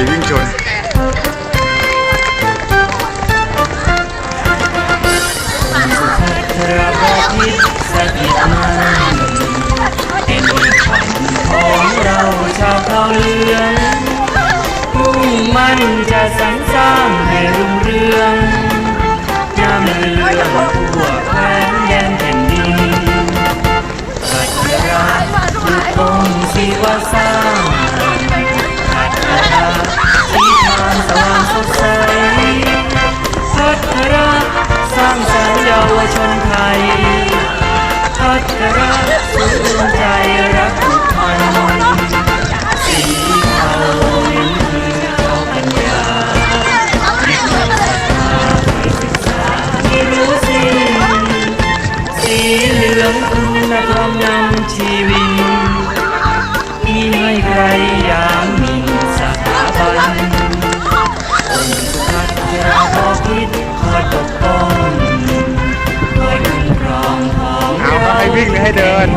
ดีวิ่งชนมันจะสรรสร้างให้รุ่งเรืองนำเรือทั่วแผ่นแดนแผ่นดินสัตยาคือองค์ศิวาสา งคุณธรรมนำชีวิตมีให้ใครยางมีสถาบันองค์สุภัทราพอคิดคอยปกป้องคอยคุ้มครองของเอาให้วิ่งหรือให้เดิน